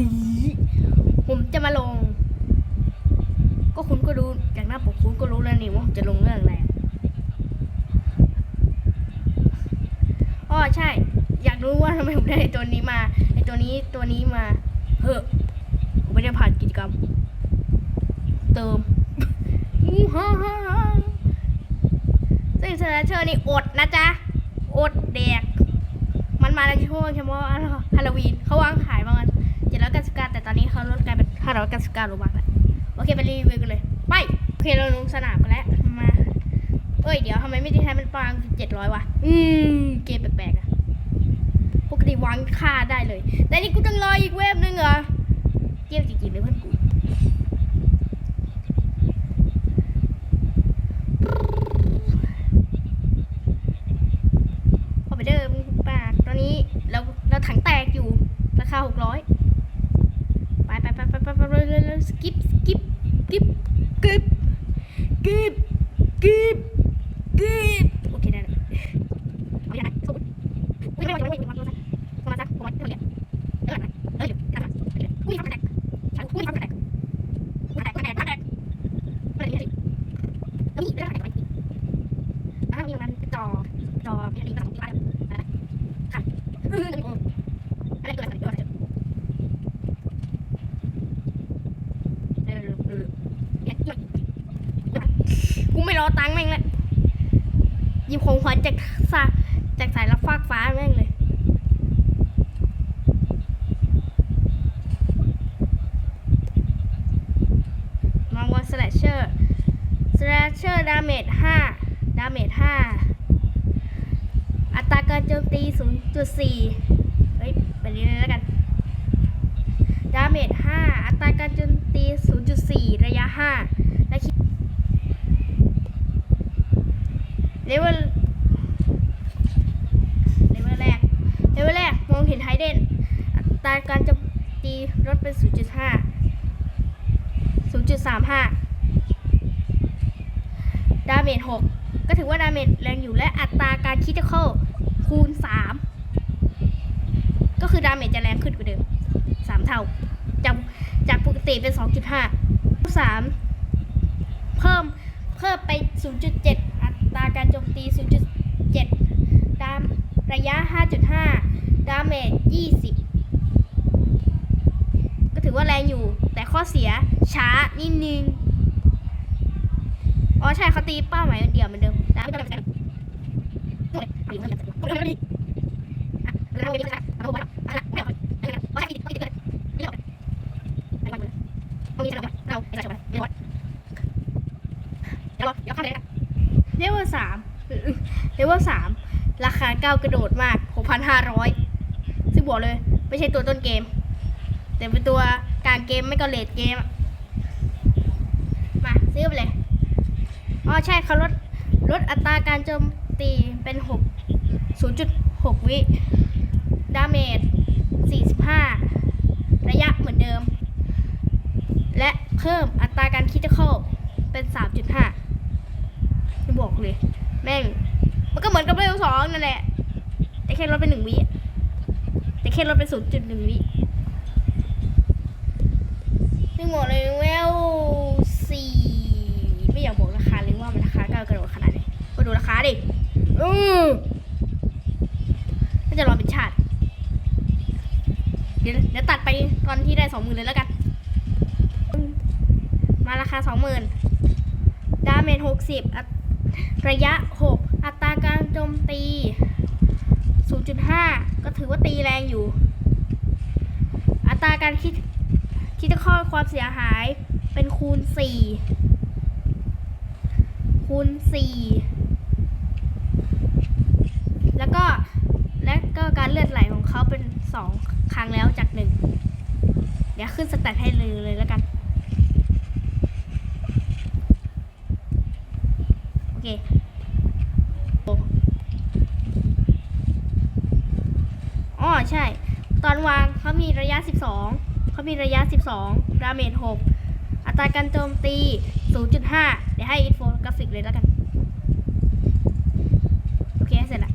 นี้ ผมจะมาลง ก็คุณก็รู้จากหน้าปกคุณก็รู้แล้วนี่ว่าผมจะลงเรื่องอะไรอ๋อใช่ อยากรู้ว่าทำไมผมได้ตัวนี้มาไอตัวนี้ตัวนี้มาเฮ้อผมไม่ได้ผ่านกิจกรรม เติมฮ่าฮ่าฮ่าซึ่งเซอร์เชอร์นี่อดนะจ๊ะ อดแดกมันมาในช่วงเฉพาะฮาโลวีนเขาวางขายประมาณ เจ็ดร้อยเก้าสิบเก้าแต่ตอนนี้เขาลดกลายเป็นห้าร้อยเก้าสิบเก้าโลบาทแล้วโอเคไปรีวิวกันเลย ไปโอเคเราลงสนามกันแล้วมาเอ้ยเดี๋ยวทำไมไม่ได้ใช้เป็นปางเจ็ดร้อยวะอืมเกมแปลกๆอะปกติวางค่าได้เลย แต่นี่กูต้องรออีกเว็บนึงเหรอเกมจริงๆเลยเพื่อนกู พอไปเดิมปากตอนนี้เราเราถังแตกอยู่ ราคาหกร้อยไปไปไปไปไปไปเร็วเร็วสกิปสกิปกิปกิปกิปกิปกิปโอเคได้แล้วเอาอย่างไรสมมติไม่ไม่ไม่ไม่ไม่ไม่ประมาณสักประมาณเท่าไหร่เออเออเดี๋ยวทำอุ้ยทำแตกฉันอุ้ยทำแตกแตกแตกแตกแตกอะไรเนี่ยแล้วมีเรื่องอะไรอีกอะมีมันจอจอมีอะไรต่างๆที่ว่า ค่ะเออโอ้อะไรเกิดอะไรเกิดอะไรเออเออเนี่ยกูไม่รอ ตังค์แม่งแล้วหยิบของขวัญจากสาจากสายรับฟากฟ้าแม่งเลยมองว่าสแลชเชอร์สแลชเชอร์ดาเมจ5ดาเมจ5อัตราการโจมตี 0.4 เฮ้ยไปเรื่อยๆแล้วกัน ดาเมจ 5 อัตราการโจมตี 0.4 ระยะ 5 และคิด เลเวลเลเวลแรกเลเวลแรกมองเห็นไฮเดนอัตราการจมตีลดเป็น 0.5 0.35 ดาเมจ6ก็ถือว่าดาเมจแรงอยู่และอัตราการคิดเคิลคูณ 3 ก็คือดาเมจจะแรงขึ้นกว่าเดิม 3 เท่า จากจากปกติเป็น 2.5 3 เพิ่มเพิ่มไป 0.7 ตราการโจมตี 0.7 ดามระยะ 5.5 ดาเมจ 20 ก็ถือว่าแรงอยู่ แต่ข้อเสียช้านิดนึง อ๋อใช่เขาตีเป้าหมายเดียวเหมือนเดิมนะ สามเลเวลสามราคาเก้ากระโดดมากหกพันห้าร้อยซึ่งบอกเลย ไม่ใช่ตัวต้นเกม แต่เป็นตัวกลางเกมไม่ก็เลดเกม มาซื้อไปเลย อ๋อใช่เขาลดลดอัตราการโจมตีเป็น6 0.6วิดาเมจ45ระยะเหมือนเดิม และเพิ่มอัตราการคิดเคิลเป็น3.5จะบอกเลย แม่ง มันก็เหมือนกับเลเวลสองนั่นแหละ แต่แค่ลดเป็น1วิแต่แค่ลดเป็น0.1วิซึ่งบอกเลยเวลสี่ไม่อยากบอกราคาเลยว่ามันราคาก้าวกระโดดขนาดไหนก็ดูราคาดิอือน่าจะรอเป็นชาติ เดี๋ยวเดี๋ยวตัดไปตอนที่ได้สองหมื่นเลยแล้วกัน มาราคาสองหมื่นดาเมจหกสิบ ระยะหกอัตราการโจมตี 0.5 ก็ถือว่าตีแรงอยู่ อัตราการคิดคิดข้อความเสียหายเป็นคูณ 4 คูณ 4 แล้วก็และก็การเลือดไหลของเขาเป็น 2 ครั้งแล้วจาก 1 เดี๋ยวขึ้นสแตทให้เลยเลยแล้วกัน โอ เคโอ้อ๋อใช่ ตอนวางเขามีระยะ 12 เขามีระยะ 12 ดาเมจ 6 อัตราการโจมตี 0.5 เดี๋ยวให้อินโฟกราฟิกเลยแล้วกัน โอเค เสร็จละ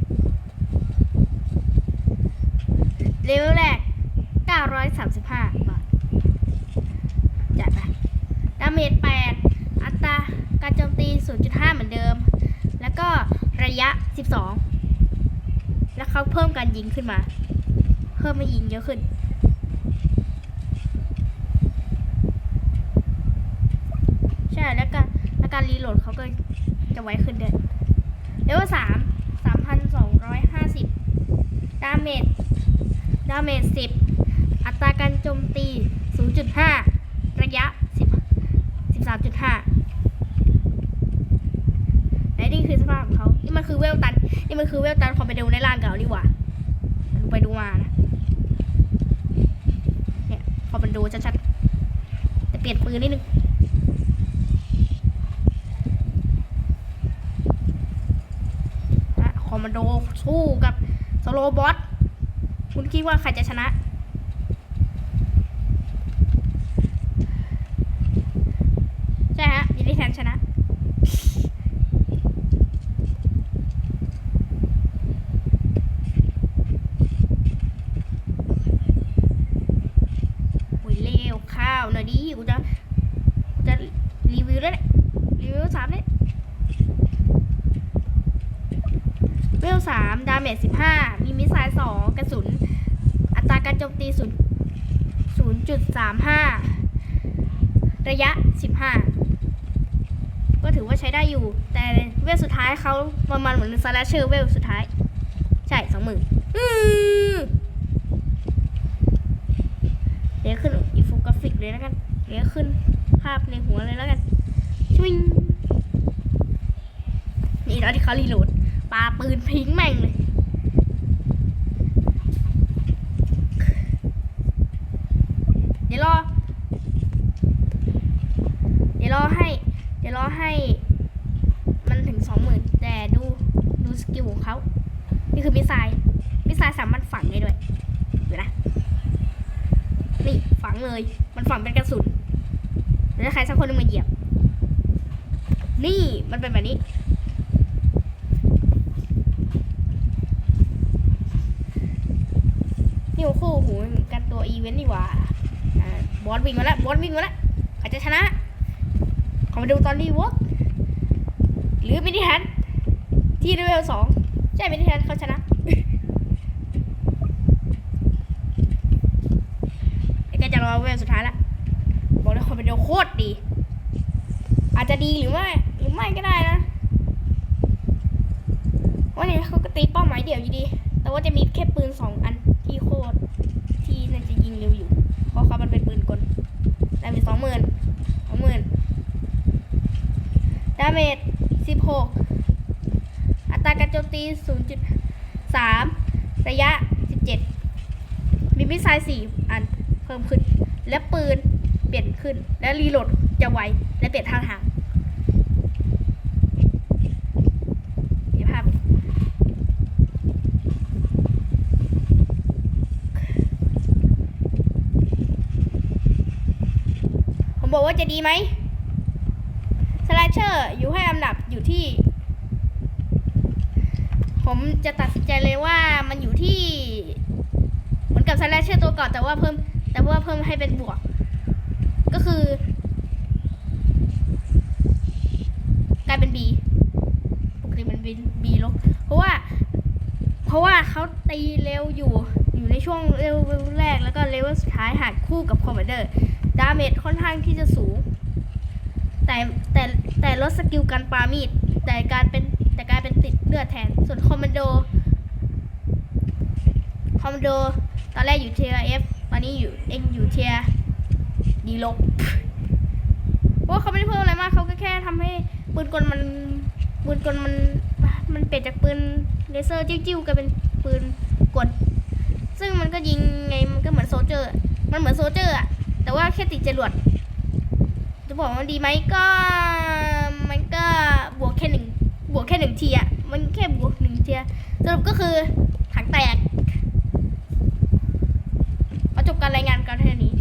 เลเวลแรก 935 ระยะ 12 แล้ว เขาเพิ่มการยิงขึ้นมา เพิ่มมายิงเยอะขึ้น ใช่แล้วการแล้วการรีโหลดเขาก็จะไวขึ้นเด้วยเลเวลสามสามพันสองร้อยห้าสิบดาเมจดาเมจสิบอัตราการโจมตี 0.5 ระยะ 10 13.5และนี่คือสภาพของเขา นี่มัน คือเวลตัน นี่มันคือเวลตันคอมไปดูในร่างเก่าดีกว่าดูไปดูมานะ เนี่ยพอมันดูชัดๆแต่เปลี่ยนปืนนิดนึงคอมมานโดสู้กับสโลบอสคุณคิดว่าใครจะชนะ ใช่ฮะยินดีแทนชนะ โอ้ยเลวข้าวหน่อยดิกูจะกูจะรีวิวแล้วเนี่ยรีวิวสามเนี่ย เวลสามดา เมจสิบห้ามีมิสไซล์สองกระสุน อัตราการโจมตีศูนย์ศูนย์จุดสามห้าระยะสิบห้าก็ถือว่าใช้ได้อยู่ แต่เวลสุดท้ายเขาประมาณเหมือนสแลชเชอร์เวลสุดท้าย ใช่สองหมื่นเดี๋ยวขึ้นอินโฟกราฟิกเลยแล้วกัน เดี๋ยวขึ้นภาพในหัวเลยแล้วกันชวิงนี่ตอนที่เขารีโหลดปาปืนพิงแม่งเลย ดี๋ยวรอ เดี๋ยวรอให้ เดี๋ยวรอให้ มันถึงสองหมื่นแต่ดูดูสกิลของเขา นี่คือมิสไซล์มิสไซล์สามารถฝังได้ด้วยดี๋ยวนะ นี่ฝังเลย มันฝังเป็นกระสุนแล้วใครสักคนหนึงมาเหยียบ นี่มันเป็นแบบนี้นี่โอ้โหหูเหมือนกันตัวอีเวนต์นี่หว่า บอสวิ่งมาแล้วบอสวิ่งมาแล้วใครจะชนะขอมาดูตอนรีวอล์กหรือมินิแฮนที่เลเวลสองใช่มินิแฮนเขาชนะไอ้แกจะรอเวลสุดท้ายละบอกเลยคอมเมนต์โคตรดี อาจจะดีหรือไม่หรือไม่ก็ได้นะว่าเนี่ยเขาก็ตีเป้าหมายเดี่ยวอยู่ดี แต่ว่าจะมีแค่ปืนสองอันที่โคตรที่น่าจะยิงเร็วอยู่ เพราะเขามันเป็นปืนกลดาเมจสองหมื่นสองหมื่นดา เมจสิบหกอัตราการโจมตีศูนย์จุดสามระยะสิบเจ็ดมีมิสไซล์สี่อันเพิ่มขึ้น และปืนเปลี่ยนขึ้น และรีโหลดจะไว และเปลี่ยนทางทางเดี๋ยวภาพผมบอกว่าจะดีไหม สไลเชอร์อยู่ให้อันดับอยู่ที่ ผมจะตัดสินใจเลยว่ามันอยู่ที่ เหมือนกับสไลเชอร์ตัวก่อนแต่ว่าเพิ่ม แต่ว่าเพิ่มให้เป็นบวก ก็คือกลายเป็น B ปกติมันเป็น B ลบเพราะว่า เพราะว่าเขาตีเร็วอยู่อยู่ในช่วงเลเวลแรกแล้วก็เลเวลสุดท้ายหากคู่กับคอมมานเดอร์ ดาเมจค่อนข้างที่จะสูง แต่แต่แต่ลดสกิลการปามีด แต่การเป็นแต่กลารเป็นติดเลือดแทน ส่วนคอมมานโด คอมมานโด ตอนแรกอยู่เทียเอฟตอนนี้อยู่เองอยู่เทียดีลบเพราะเขาไม่ได้เพิ่มอะไรมากเขาก็แค่ทำให้ปืนกลมันปืนกลมันมันเปลี่ยนจากปืนเลเซอร์จิ้วๆกลายเป็นปืนกลซึ่งมันก็ยิงไงมันก็เหมือนโซเจอร์ มันเหมือนโซเจอร์อะแต่ว่าแค่ติดจรวด จะบอกมันดีไหมก็มันก็บวกแค่หนึ่งบวกแค่หนึ่งทีอะมันแค่บวกหนึ่งทีสรุปก็คือถังแตกเอาจบการรายงานการเท่นี้